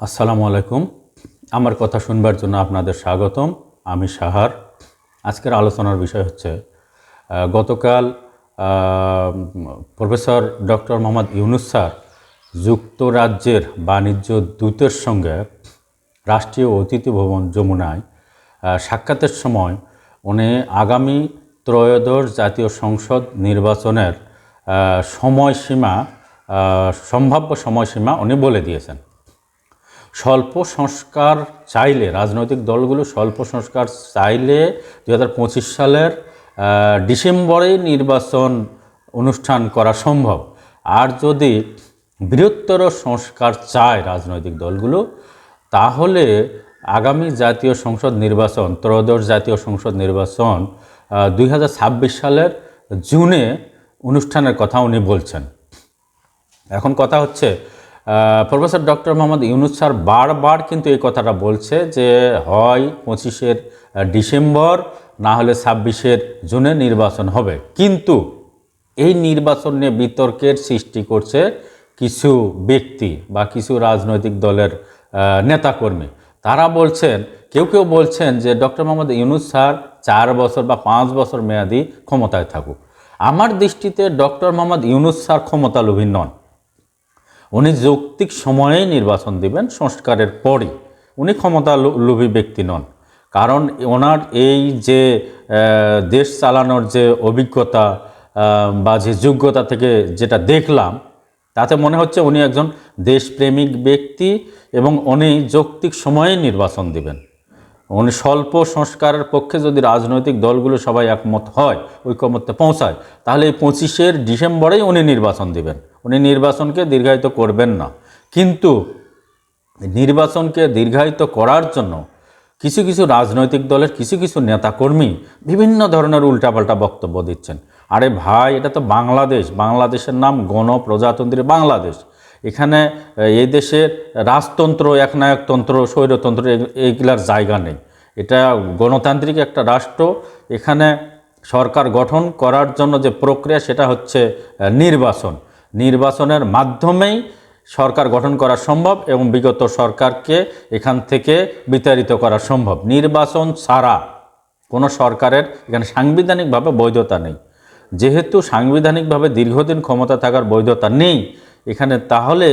আসসালামু আলাইকুম। আমার কথা শুনবার জন্য আপনাদের স্বাগতম। আমি সাহার। আজকের আলোচনার বিষয় হচ্ছে গতকাল professor doctor Muhammad Yunus sir যুক্তরাজ্যের বাণিজ্য দূতের সঙ্গে রাষ্ট্রীয় অতিথি ভবন যমুনায় সাক্ষাতের সময় উনি আগামী ত্রয়োদশ জাতীয় সংসদ নির্বাচনের সময়সীমা সম্ভাব্য সময়সীমা উনি বলে দিয়েছেন। স্বল্প সংস্কার চাইলে, রাজনৈতিক দলগুলো স্বল্প সংস্কার চাইলে দু হাজার পঁচিশ সালের ডিসেম্বরেই নির্বাচন অনুষ্ঠান করা সম্ভব। আর যদি বৃহত্তর সংস্কার চায় রাজনৈতিক দলগুলো, তাহলে আগামী জাতীয় সংসদ নির্বাচন, ত্রয়োদশ জাতীয় সংসদ নির্বাচন দুই হাজার ছাব্বিশ সালের জুনে অনুষ্ঠানের কথা উনি বলছেন। এখন কথা হচ্ছে professor doctor Muhammad Yunus sir বারবার কিন্তু এই কথাটা বলছে যে হয় পঁচিশের ডিসেম্বর, না হলে ছাব্বিশের জুনে নির্বাচন হবে। কিন্তু এই নির্বাচন নিয়ে বিতর্কের সৃষ্টি করছে কিছু ব্যক্তি বা কিছু রাজনৈতিক দলের নেতাকর্মী। তারা বলছেন, কেউ কেউ বলছেন যে ডক্টর মোহাম্মদ ইউনুস স্যার চার বছর বা পাঁচ বছর মেয়াদি ক্ষমতায় থাকুক। আমার দৃষ্টিতে ডক্টর মোহাম্মদ ইউনুস স্যার ক্ষমতালোভী নন। উনি যৌক্তিক সময়েই নির্বাচন দিবেন, সংস্কারের পরই। উনি ক্ষমতা লোভী ব্যক্তি নন। কারণ ওনার এই যে দেশ চালানোর যে অভিজ্ঞতা বা যে যোগ্যতা থেকে যেটা দেখলাম, তাতে মনে হচ্ছে উনি একজন দেশপ্রেমিক ব্যক্তি এবং উনি যৌক্তিক সময়ে নির্বাচন দিবেন। উনি স্বল্প সংস্কারের পক্ষে যদি রাজনৈতিক দলগুলো সবাই একমত হয় ঐকমত্যে পৌঁছায়, তাহলে এই পঁচিশের ডিসেম্বরেই উনি নির্বাচন দিবেন। উনি নির্বাচনকে দীর্ঘায়িত করবেন না। কিন্তু নির্বাচনকে দীর্ঘায়িত করার জন্য কিছু কিছু রাজনৈতিক দলের কিছু কিছু নেতাকর্মী বিভিন্ন ধরনের উল্টাপাল্টা বক্তব্য দিচ্ছেন। আরে ভাই, এটা তো বাংলাদেশ। বাংলাদেশের নাম গণপ্রজাতন্ত্রী বাংলাদেশ। এখানে এই দেশের রাজতন্ত্র, একনায়কতন্ত্র, স্বৈরতন্ত্র এইগুলার জায়গা নেই। এটা গণতান্ত্রিক একটা রাষ্ট্র। এখানে সরকার গঠন করার জন্য যে প্রক্রিয়া, সেটা হচ্ছে নির্বাচন। নির্বাচনের মাধ্যমেই সরকার গঠন করা সম্ভব এবং বিগত সরকারকে এখান থেকে বিতাড়িত করা সম্ভব। নির্বাচন ছাড়া কোনো সরকারের এখানে সাংবিধানিকভাবে বৈধতা নেই। যেহেতু সাংবিধানিকভাবে দীর্ঘদিন ক্ষমতা থাকার বৈধতা নেই, এখানে তাহলে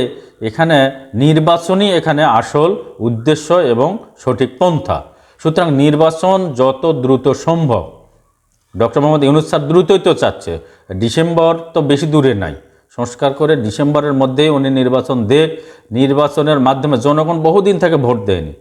এখানে নির্বাচনই এখানে আসল উদ্দেশ্য এবং সঠিক পন্থা। সুতরাং নির্বাচন যত দ্রুত সম্ভব, ডক্টর মোহাম্মদ ইউনুস স্যার দ্রুতই তো চাচ্ছে। ডিসেম্বর তো বেশি দূরে নাই। সংস্কার করে ডিসেম্বরের মধ্যেই উনি নির্বাচন দেখ নির্বাচনের মাধ্যমে জনগণ বহুদিন থেকে ভোট দেয়নি।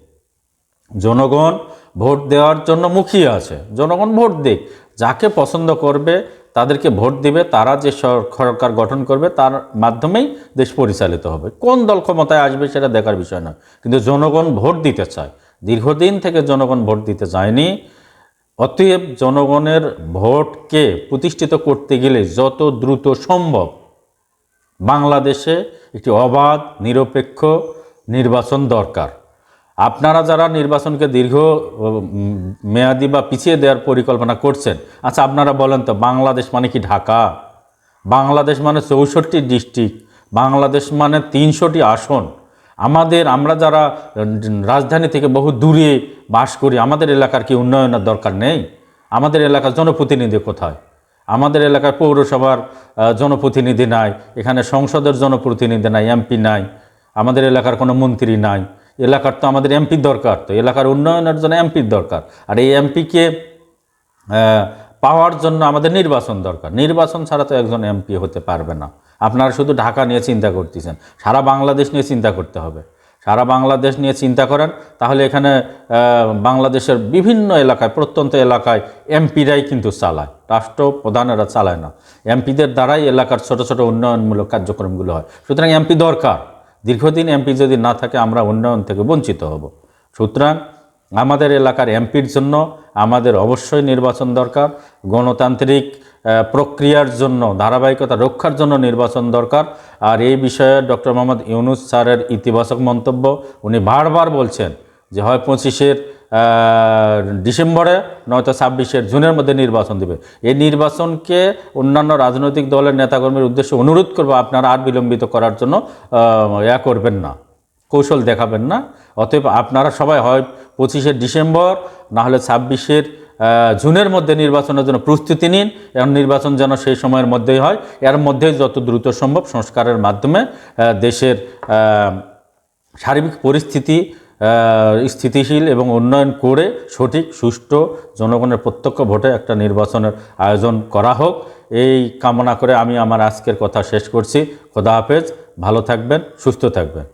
জনগণ ভোট দেওয়ার জন্য মুখিয়ে আছে। জনগণ ভোট দিক, যাকে পছন্দ করবে, তাদেরকে ভোট দিবে, তারা যে সর- সরকার গঠন করবে, তার মাধ্যমেই দেশ পরিচালিত হবে। কোন দল ক্ষমতায় আসবে সেটা দেখার বিষয় নয়। কিন্তু জনগণ ভোট দিতে চায়। দীর্ঘদিন থেকে জনগণ ভোট দিতে চায়নি অতএব জনগণের ভোটকে প্রতিষ্ঠিত করতে গেলে যত দ্রুত সম্ভব বাংলাদেশে একটি অবাধ, নিরপেক্ষ নির্বাচন দরকার। আপনারা যারা নির্বাচনকে দীর্ঘ মেয়াদি বা পিছিয়ে দেওয়ার পরিকল্পনা করছেন আচ্ছা আপনারা বলেন তো, বাংলাদেশ মানে কি ঢাকা? বাংলাদেশ মানে চৌষট্টি ডিস্ট্রিক্ট, বাংলাদেশ মানে তিনশোটি আসন। আমাদের, আমরা যারা, রাজধানী থেকে বহু দূরে বাস করি, আমাদের এলাকার কি উন্নয়নের দরকার নেই? আমাদের এলাকার জনপ্রতিনিধি কোথায়? আমাদের এলাকার পৌরসভার জনপ্রতিনিধি নাই, এখানে সংসদের জনপ্রতিনিধি নাই, এমপি নাই, আমাদের এলাকার কোনো মন্ত্রী নাই। এলাকার তো আমাদের এমপির দরকার তো, এলাকার উন্নয়নের জন্য এমপির দরকার। আর এই এমপিকে পাওয়ার জন্য আমাদের নির্বাচন দরকার। নির্বাচন ছাড়া তো একজন এমপি হতে পারবে না। আপনারা শুধু ঢাকা নিয়ে চিন্তা করতেছেন, সারা বাংলাদেশ নিয়ে চিন্তা করতে হবে। সারা বাংলাদেশ নিয়ে চিন্তা করেন তাহলে এখানে বাংলাদেশের বিভিন্ন এলাকায়, প্রত্যন্ত এলাকায় এমপিরাই কিন্তু চালায়। রাষ্ট্র প্রধানেরা চালায় না। এমপিদের দ্বারাই এলাকার ছোট ছোট উন্নয়নমূলক কার্যক্রমগুলো হয়। সুতরাং এমপি দরকার। দীর্ঘদিন এমপি যদি না থাকে, আমরা উন্নয়ন থেকে বঞ্চিত হব। সুতরাং আমাদের এলাকার এমপির জন্য আমাদের অবশ্যই নির্বাচন দরকার। গণতান্ত্রিক প্রক্রিয়ার জন্য, ধারাবাহিকতা রক্ষার জন্য নির্বাচন দরকার। আর এই বিষয়ে ডক্টর মোহাম্মদ ইউনুস স্যারের ইতিবাচক মন্তব্য, উনি বারবার বলছেন যে হয় পঁচিশের ডিসেম্বরে, নয়তো ছাব্বিশের জুনের মধ্যে নির্বাচন দেবে। এই নির্বাচনকে অন্যান্য রাজনৈতিক দলের নেতাকর্মীর উদ্দেশ্যে অনুরোধ করব, আপনারা আর বিলম্বিত করার জন্য ইয়া করবেন না, কৌশল দেখাবেন না। অতএব আপনারা সবাই হয় পঁচিশে ডিসেম্বর, না হলে ছাব্বিশের জুনের মধ্যে নির্বাচনের জন্য প্রস্তুতি নিন এবং নির্বাচন যেন সেই সময়ের মধ্যেই হয়। এর মধ্যেই যত দ্রুত সম্ভব সংস্কারের মাধ্যমে দেশের সার্বিক পরিস্থিতি স্থিতিশীল এবং উন্নয়ন করে সঠিক, সুষ্ঠু জনগণের প্রত্যক্ষ ভোটে একটা নির্বাচনের আয়োজন করা হোক। এই কামনা করে আমি আমার আজকের কথা শেষ করছি। খোদা হাফেজ। ভালো থাকবেন, সুস্থ থাকবেন।